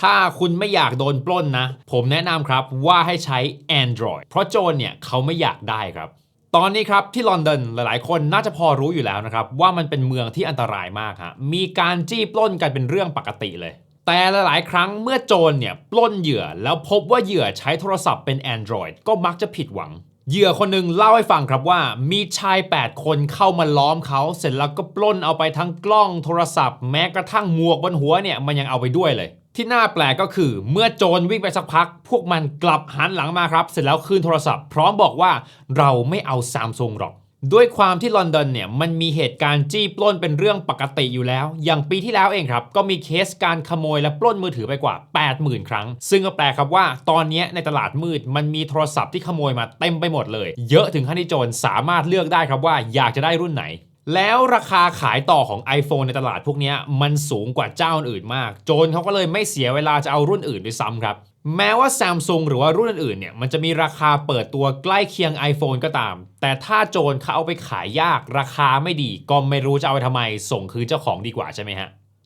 ถ้าคุณไม่อยากโดนปล้นนะ ผมแนะนำครับว่าให้ใช้ Android เพราะโจรเนี่ยเขาไม่อยากได้ครับ ตอนนี้ครับที่ลอนดอนหลายๆ คนน่าจะพอรู้อยู่แล้วนะครับ ว่ามันเป็นเมืองที่อันตรายมากฮะมีการจี้ปล้นกันเป็นเรื่องปกติเลย แต่หลายๆ ครั้งเมื่อโจรเนี่ยปล้นเหยื่อ แล้วพบว่าเหยื่อใช้โทรศัพท์เป็น Android ก็มักจะผิดหวังเหยื่อคนหนึ่งเล่าให้ฟังครับว่ามีชาย 8 คนเข้ามาล้อมเขา เสร็จแล้วก็ปล้นเอาไปทั้งกล้องโทรศัพท์ แม้กระทั่งหมวกบนหัวเนี่ยมันยังเอาไปด้วยเลย ที่น่าแปลกก็คือ เมื่อโจรวิ่งไปสักพัก พวกมันกลับหันหลังมาครับ เสร็จแล้วคืนโทรศัพท์ พร้อมบอกว่าเราไม่เอาซามซุงหรอก ด้วยความที่ลอนดอนเนี่ยมันมีเหตุการณ์จี้ปล้นเป็นเรื่องปกติอยู่แล้ว อย่างปีที่แล้วเองครับ ก็มีเคสการขโมยและปล้นมือถือไปกว่า 80,000 ครั้ง ซึ่งก็แปลครับว่า ตอนนี้ในตลาดมืดมันมีโทรศัพท์ที่ขโมยมาเต็มไปหมดเลย เยอะถึงขั้นที่โจรสามารถเลือกได้ครับว่าอยากจะได้รุ่นไหน แล้วราคาขายต่อของ iPhone ในตลาดพวกนี้มันสูงกว่าเจ้าอื่นมาก โจรเขาก็เลยไม่เสียเวลาจะเอารุ่นอื่นด้วยซ้ำครับ แม้ว่า Samsung หรือว่ารุ่นอื่นๆเนี่ยมันจะมีราคาเปิดตัวใกล้เคียง iPhone ก็ตาม แต่ถ้าโจรเขาเอาไปขายยากราคาไม่ดี ก็ไม่รู้จะเอาไปทำไม ส่งคืนเจ้าของดีกว่าใช่ไหมฮะ